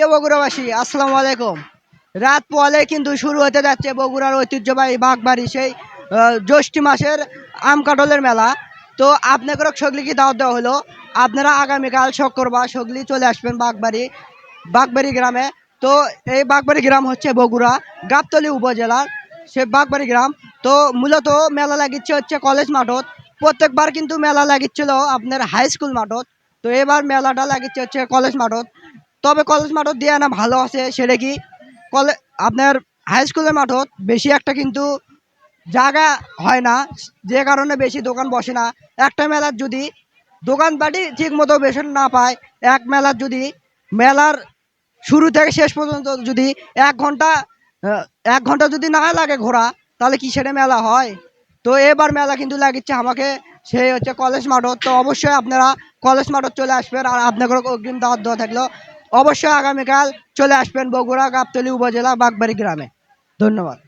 প্রিয় বগুড়াবাসী, আসসালামু আলাইকুম। রাত পোয়ালে কিন্তু শুরু হতে যাচ্ছে বগুড়ার ঐতিহ্যবাহী বাঘবাড়ি সেই জ্যৈষ্ঠী মাসের আম কাঁঠালের মেলা। তো আপনাদের সগলি কি দাওয়াত দেওয়া হলো? আপনারা আগামীকাল শুক্রবার সগলি চলে আসবেন বাঘবাড়ি বাঘবাড়ি গ্রামে। তো এই বাঘবাড়ি গ্রাম হচ্ছে বগুড়া, গাবতলী উপজেলার সে বাঘবাড়ি গ্রাম। তো মূলত মেলা লাগিচ্ছে হচ্ছে কলেজ মাঠত। প্রত্যেকবার কিন্তু মেলা লাগিচ্ছিল আপনার হাই স্কুল মাঠত। তো এবার মেলাটা লাগিচ্ছে হচ্ছে কলেজ মাঠত। তবে কলেজ মাঠত দিয়ে না, ভালো আছে সেটা কি? কলে আপনার হাই স্কুলের মাঠত বেশি একটা কিন্তু জায়গা হয় না, যে কারণে বেশি দোকান বসে না। একটা মেলার যদি দোকানপাটি ঠিক মতো বেতন না পায়, এক মেলার যদি মেলার শুরু থেকে শেষ পর্যন্ত যদি এক ঘণ্টা এক ঘণ্টা যদি না লাগে ঘোরা, তাহলে কি সেটা মেলা হয়? তো এবার মেলা কিন্তু লাগিচ্ছে আমাকে, সেই হচ্ছে কলেজ মাঠত তো অবশ্যই আপনারা কলেজ মাঠত চলে আসবেন, আর আপনাদের অগ্রিম দাওয়াত দেওয়া থাকল। অবশ্যই আগামীকাল চলে আসবেন বগুড়া গাবতলী উপজেলা বাগবাড়ি গ্রামে। ধন্যবাদ।